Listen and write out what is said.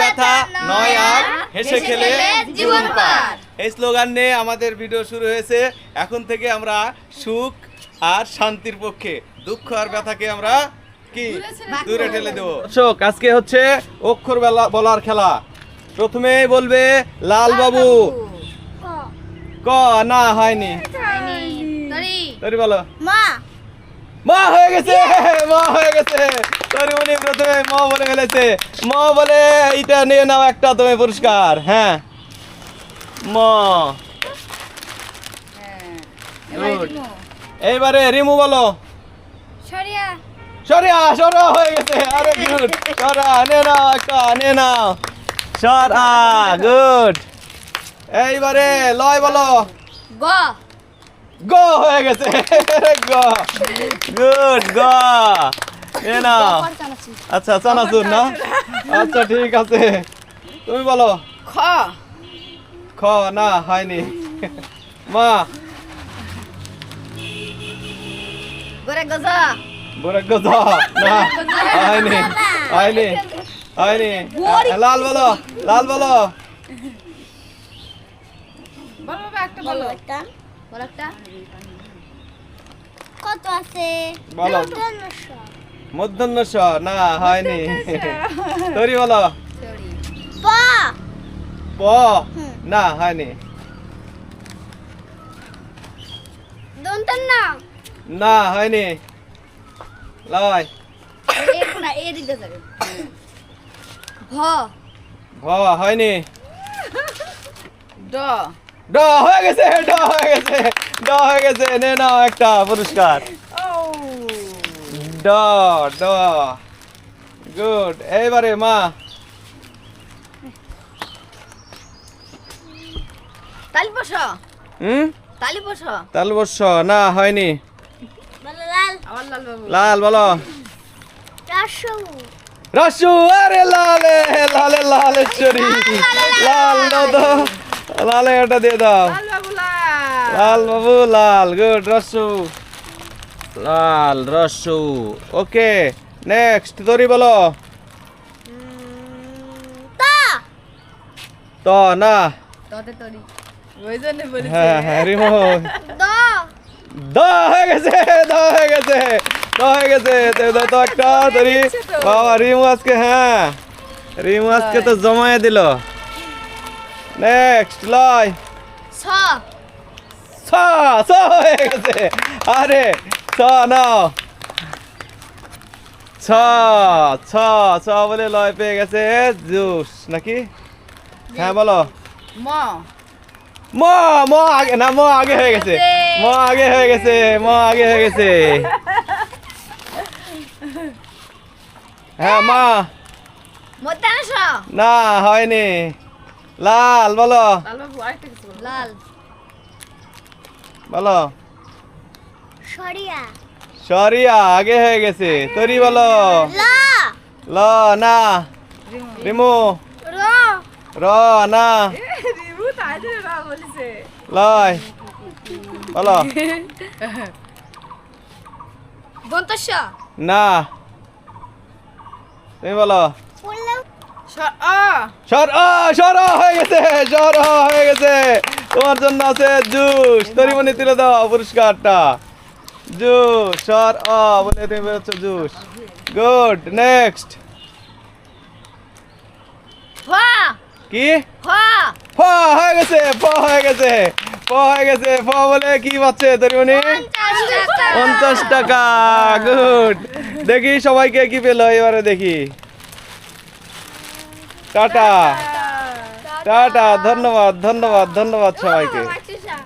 ব্যথা নয় আর হেসে খেলে জীবন পার। এই স্লোগান নিয়ে আমাদের ভিডিও শুরু হয়েছে। এখন থেকে আমরা সুখ আর শান্তির পক্ষে দুঃখ আর ব্যথাকে আমরা কি দূরে ঠেলে দেবো? দর্শক আজকে হচ্ছে অক্ষর বেলা বলার খেলা। প্রথমেই বলবে লাল বাবু। ক। না হয়নি। তরি তরি বলো। মা। মা হয়ে গেছে মা হয়ে গেছে। তরিমণি প্রথমে মা বলে ফেলেছে। মা বলে এইটা নিয়ে নাও একটা তুমি পুরস্কার। হ্যাঁ। মা। Good. এইবারে রিমু বলো। সরিয়া। সরিয়া সরা হয়ে গেছে। আরে গুড সরা নে নাও একটা নে নাও। সরা গুড এইবারে লয় বলো। গ। গো হয়ে গেছে। গো গুড গো নে। আচ্ছা চানাচুর না? আচ্ছা ঠিক আছে। তুমি বলো। খ। খ না হয়নি। মা। গরে গজা। বড় গজ না হয়নি হয়নি হয়নি। লাল বলো লাল বলো। বলো একটা বলো একটা। কত আছে? বলো। মধ্যাহ্ন স না হয়নি। তরি বলো। প। না হয়নি। না না হয়নি। লয়। এর না এর যাবে। ভ। ভ হয়নি। ড। ড হয়ে গেছে ড হয়ে গেছে ড হয়ে গেছে নে নাও একটা পুরস্কার। ড ড গুড এইবারে মা। তালি বস। হুম? তালি বস। তাল বর্ষ না হয়নি। বলো লাল। বলো। রাসু। রসু আরে লালে লালে লালেশ্বরী। লাল তো লালে এটা দিয়ে দাও। লাল বাবু লাল। গুড রসু। লাল রসু। ওকে নেক্সট দড়ি বলো। তা। না। হ্যাঁ হ্যাঁ দ। হয়ে গেছে দ হয়ে গেছে দ হয়ে গেছে। তো একটা দড়ি বাবা রিমু আজকে হ্যাঁ। রিমু আজকে তো জমায়ে দিল। নেক্সট লয় ছ। ছ ছ হয়ে গেছে। আরে ছ নাও। ছ ছ ছ বলে লয় পেয়ে গেছে জুস নাকি? হ্যাঁ বলো। ম। ম ম আগে না ম আগে হয়ে গেছে। ম আগে হয়ে গেছে ম আগে হয়ে গেছে। হ্যাঁ মা। না হয়নি। লাল বলো। লাল বাবু বলো। সরিয়া। সরিয়া আগে হয়ে গেছে। তরি বলো। ল। না। রিমু। র। না। রিমু না লয়। বলো। না। তুমি বলো। সর আ সর আ হয়ে গেছে সর আ হয়ে গেছে। তোমার জন্য আছে জুস। তরিমণি তুলে দাও পুরস্কারটা। জুস সর আ বলে তুমি বেরোচ্ছ জুস। Good next. কি? ফ! ফ হয়ে গেছে ফ হয়ে গেছে। ফ হয়ে গেছে ফ বলে কি পাচ্ছে তরিমণি? পঞ্চাশ টাকা গুড। দেখি সবাইকে কি পেল এবারে দেখি। টাটা। টাটা। ধন্যবাদ ধন্যবাদ ধন্যবাদ সবাইকে।